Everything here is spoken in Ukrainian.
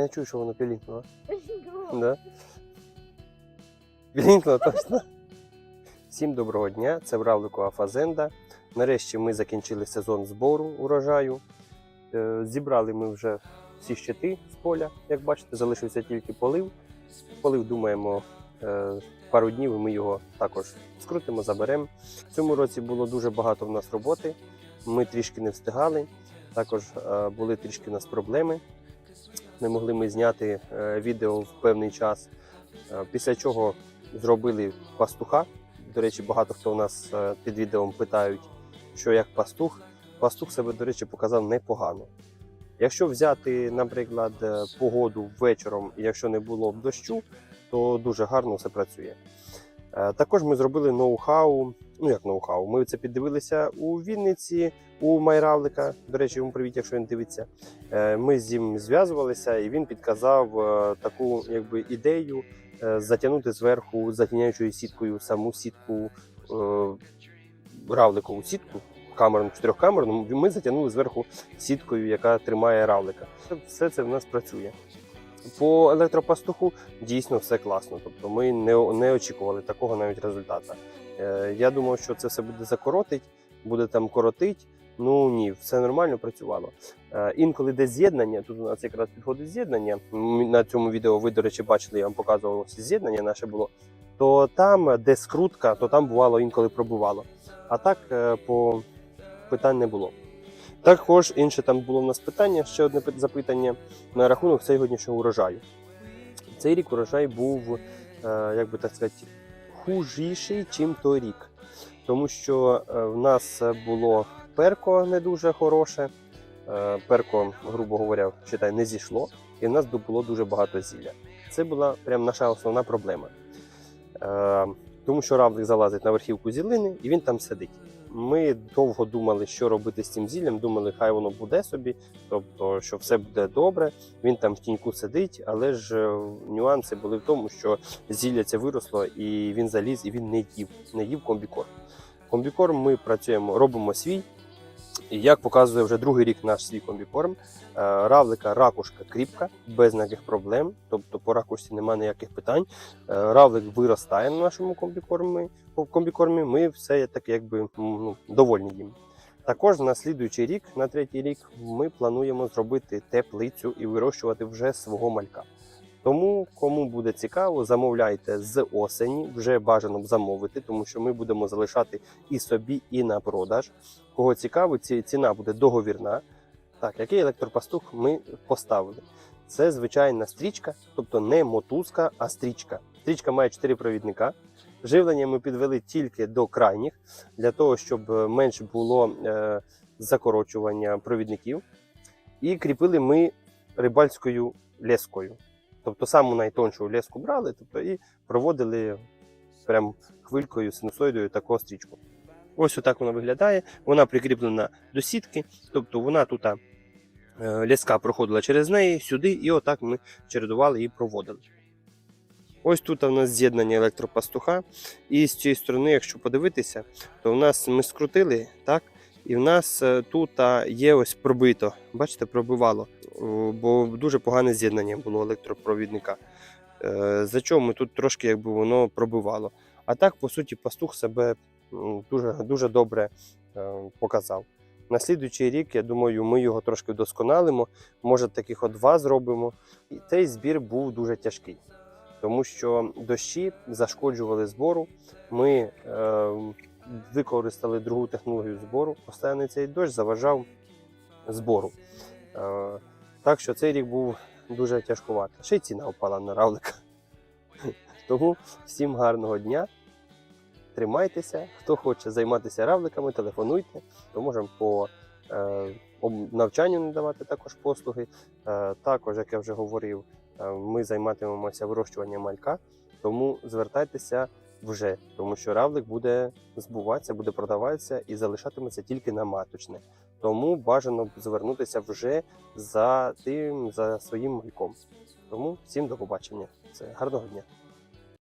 я чую, що воно пілінкнуло. Да? Пілінкнуло точно. Всім доброго дня, це Бравликова Фазенда. Нарешті ми закінчили сезон збору урожаю. Е, Зібрали ми вже всі щити з поля. Як бачите, залишився тільки полив. Полив, думаємо, е, пару днів і ми його також скрутимо, заберемо. В цьому році було дуже багато в нас роботи. Ми трішки не встигали. Також е, були трішки у нас проблеми. Не могли ми зняти е, відео в певний час. Е, Після чого зробили пастуха. До речі, багато хто у нас е, під відео питають, що як пастух. Пастух себе, до речі, показав непогано. Якщо взяти, наприклад, погоду вечором, якщо не було б дощу, то дуже гарно все працює. Е, Також ми зробили ноу-хау. Ну як ноу-хау, ми це піддивилися у Вінниці, у Майравлика. До речі, йому привіт, якщо він дивиться. Е, Ми з ним зв'язувалися, і він підказав е, таку якби ідею затягнути зверху затіняючою сіткою саму сітку равликову сітку. Камерну чотирьохкамерну, ми затягнули зверху сіткою, яка тримає равлика. Все це в нас працює. По електропастуху дійсно все класно. Тобто ми не, не очікували такого навіть результату. Е, я думав, що це все буде закоротить, буде там коротить. Ну ні, все нормально працювало. Е, інколи де з'єднання, тут у нас якраз підходить з'єднання. На цьому відео ви, до речі, бачили, я вам показував ось з'єднання наше було. То там, де скрутка, то там бувало інколи пробувало. А так е, по питань не було. Також інше там було в нас питання, ще одне запитання на рахунок сьогоднішнього урожаю. Цей рік урожай був, е, як би так сказати, хужіший, чим той рік. Тому що е, в нас було перко не дуже хороше. Е, Перко, грубо говоря, читай, не зійшло, і в нас було дуже багато зілля. Це була прям наша основна проблема. Тому що равлик залазить на верхівку зілини і він там сидить. Ми довго думали, що робити з цим зіллям. Думали, хай воно буде собі, тобто, що все буде добре. Він там в тіньку сидить, але ж е, нюанси були в тому, що зілля це виросло, і він заліз, і він не їв, не їв комбікорм. Комбікорм ми працюємо, робимо свій. І як показує вже другий рік наш свій комбікорм, е, равлика ракушка кріпка, без ніяких проблем. Тобто по ракушці немає ніяких питань. Е, Равлик виростає на нашому комбікормі. комбікормі ми все так якби ну, довольні їм. Також на слідуючий рік, на третій рік, ми плануємо зробити теплицю і вирощувати вже свого малька. Тому, кому буде цікаво, замовляйте з осені, вже бажано б замовити, тому що ми будемо залишати і собі, і на продаж. Кого цікаво, ці- ціна буде договірна. Так, який електропастух ми поставили? Це звичайна стрічка, тобто не мотузка, а стрічка. Стрічка має 4 провідника. Живлення ми підвели тільки до крайніх, для того, щоб е, менше було е, закорочування провідників. І кріпили ми рибальською лескою. Тобто саму найтоншу леску брали тобто, і проводили прям хвилькою, синусоїдою таку стрічку. Ось отак вона виглядає. Вона прикріплена до сітки, тобто вона тут е, леска проходила через неї сюди, і отак ми чередували і проводили. Ось тут у нас з'єднання електропастуха. І з цієї сторони, якщо подивитися, то в нас ми скрутили, так? І в нас е, тут є ось пробито. Бачите, пробивало, бо дуже погане з'єднання було електропровідника. Е, За чого ми тут трошки якби воно пробивало. А так, по суті, пастух себе дуже, дуже добре е, показав. На слідуючий рік, я думаю, ми його трошки вдосконалимо. Може, таких от два зробимо. І цей збір був дуже тяжкий, тому що дощі зашкоджували збору. Ми е, використали другу технологію збору. Постійний цей дощ заважав збору. Е, так що цей рік був дуже тяжкуватий. Ще й ціна впала на равлика. Тому всім гарного дня. Тримайтеся. Хто хоче займатися равликами, телефонуйте. То можемо по е, навчанню надавати також послуги. Е, також, як я вже говорив, ми займатимемося вирощуванням малька. Тому звертайтеся вже, тому що равлик буде збуватися, буде продаватися і залишатиметься тільки на маточне. Тому бажано звернутися вже за тим, за своїм мальком. Тому всім до побачення. Це гарного дня.